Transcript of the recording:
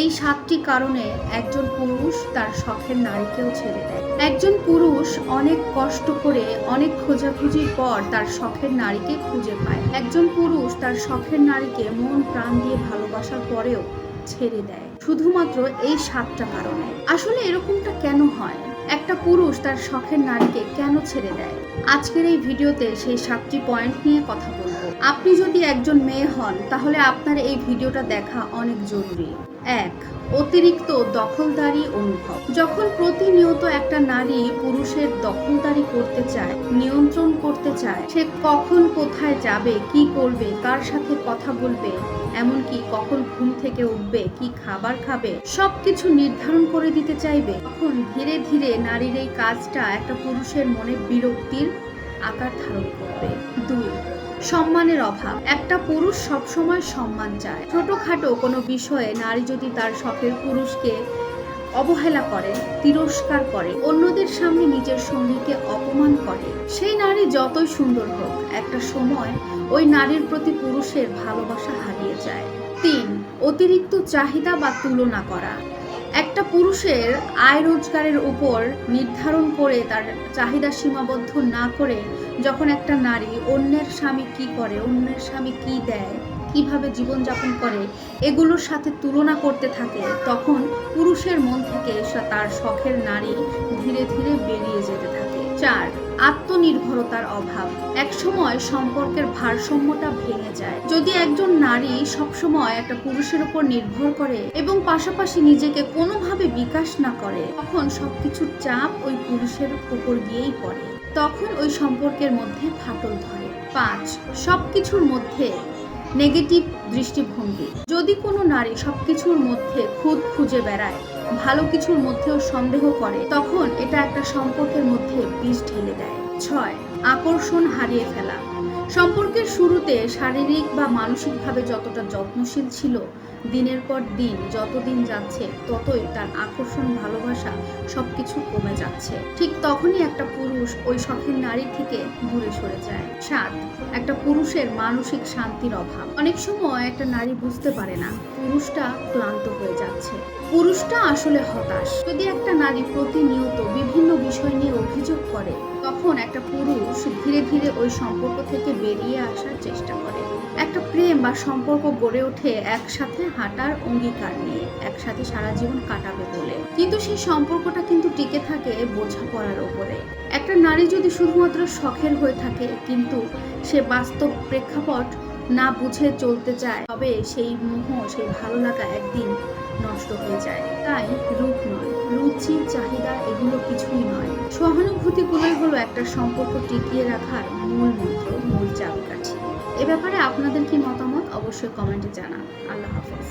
এই সাতটি কারণে একজন পুরুষ তার শখের নারীকেও ছেড়ে দেয়। একজন পুরুষ অনেক কষ্ট করে, অনেক খোঁজাখুঁজির পর তার শখের নারীকে খুঁজে পায়। একজন পুরুষ তার শখের নারীকে মন প্রাণ দিয়ে ভালোবাসার পরেও ছেড়ে দেয়। শুধুমাত্র এই সাতটা কারণে। আসলে এরকমটা কেন হয়? একটা পুরুষ তার শখের নারীকে কেন ছেড়ে দেয়? আজকের এই ভিডিওতে সেই সাতটি পয়েন্ট নিয়ে কথা বলব। আপনি যদি একজন মেয়ে হন, তাহলে আপনার এই ভিডিওটা দেখা অনেক জরুরি। এক, অতিরিক্ত দখলদারি অনুভব। যখন প্রতিনিয়ত একটা নারী পুরুষের দখলদারি করতে চায়, নিয়ন্ত্রণ করতে চায়, সে কখন কোথায় যাবে, কি করবে, কার সাথে কথা বলবে, এমনকি কখন ঘুম থেকে উঠবে, কি খাবার খাবে, সবকিছু নির্ধারণ করে দিতে চাইবে, তখন ধীরে ধীরে নারীর এই কাজটা একটা পুরুষের মনে বিরক্তির আকার ধারণ করবে। দুই সম্মানের অভাব। একটা পুরুষ সবসময় সম্মান চায়। ছোটখাটো কোনো বিষয়ে নারী যদি তার শখের পুরুষকে অবহেলা করে, তিরস্কার করে, অন্যদের সামনে নিজের সঙ্গীকে অপমান করে, সেই নারী যতই সুন্দর হোক, একটা সময় ওই নারীর প্রতি পুরুষের ভালোবাসা হারিয়ে যায়। তিন, অতিরিক্ত চাহিদা বা তুলনা করা। একটা পুরুষের আয় রোজগারের উপর নির্ধারণ করে তার চাহিদা সীমাবদ্ধ না করে যখন একটা নারী অন্যের স্বামী কি করে, অন্যের স্বামী কি দেয়, কীভাবে জীবনযাপন করে, এগুলোর সাথে তুলনা করতে থাকে, তখন পুরুষের মন থেকে তার শখের নারী ধীরে ধীরে বেরিয়ে যেতে থাকে। চার, আত্মনির্ভরতার অভাব। একসময় সম্পর্কের ভারসাম্যটা ভেঙে যায়। যদি একজন নারী সবসময় একটা পুরুষের উপর নির্ভর করে এবং পাশাপাশি নিজেকে কোনোভাবে বিকাশ না করে, তখন সবকিছুর চাপ ওই পুরুষের উপর গিয়েই পড়ে। তখন ওই সম্পর্কের মধ্যে ফাটল ধরে। পাঁচ, সবকিছুর মধ্যে নেগেটিভ দৃষ্টিভঙ্গি। যদি কোনো নারী সবকিছুর মধ্যে খুদ খুঁজে বেড়ায় ভালো কিছুর মধ্যেও সন্দেহ করে তখন এটা একটা সম্পর্কের মধ্যে বিষ ঢেলে দেয়। ছয় আকর্ষণ হারিয়ে ফেলা। সম্পর্কের শুরুতে শারীরিক বা মানসিকভাবে যতটা যত্নশীল ছিল, দিনের পর দিন যতদিন যাচ্ছে, ততই তার আকর্ষণ, ভালোবাসা সবকিছু কমে যাচ্ছে। ঠিক তখনই একটা পুরুষ ওই শখের নারী থেকে দূরে সরে যায়। সাত, একটা পুরুষের মানসিক শান্তির অভাব। অনেক সময় একটা নারী বুঝতে পারে না, পুরুষটা ক্লান্ত হয়ে যাচ্ছে। পুরুষটা আসলে হতাশ। যদি একটা নারী প্রতিনিয়ত বিভিন্ন বিষয় নিয়ে অভিযোগ করে তখন একটা পুরুষ ধীরে ধীরে ওই সম্পর্ক থেকে বেরিয়ে আসার চেষ্টা করে। একটা প্রেম বা সম্পর্ক গড়ে ওঠে একসাথে হাঁটার অঙ্গীকার নিয়ে, একসাথে সারা জীবন কাটাবে বলে। কিন্তু সেই সম্পর্কটা কিন্তু টিকে থাকে বোঝাপড়ার ওপরে। একটা নারী যদি শুধুমাত্র শখের হয়ে থাকে, কিন্তু সে বাস্তব প্রেক্ষাপট না বুঝে চলতে চায়, তবে সেই মোহ, সেই ভালো লাগা একদিন নষ্ট হয়ে যায়। তাই রূপ নয়, রুচি, চাহিদা এগুলো কিছুই নয়। সহানুভূতিগুলোই হলো একটা সম্পর্ক টিকিয়ে রাখার মূল মন্ত্র, মূল চাবিকাঠি। এ ব্যাপারে আপনাদের কি মতামত? অবশ্যই কমেন্টে জানান। আল্লাহ হাফেজ।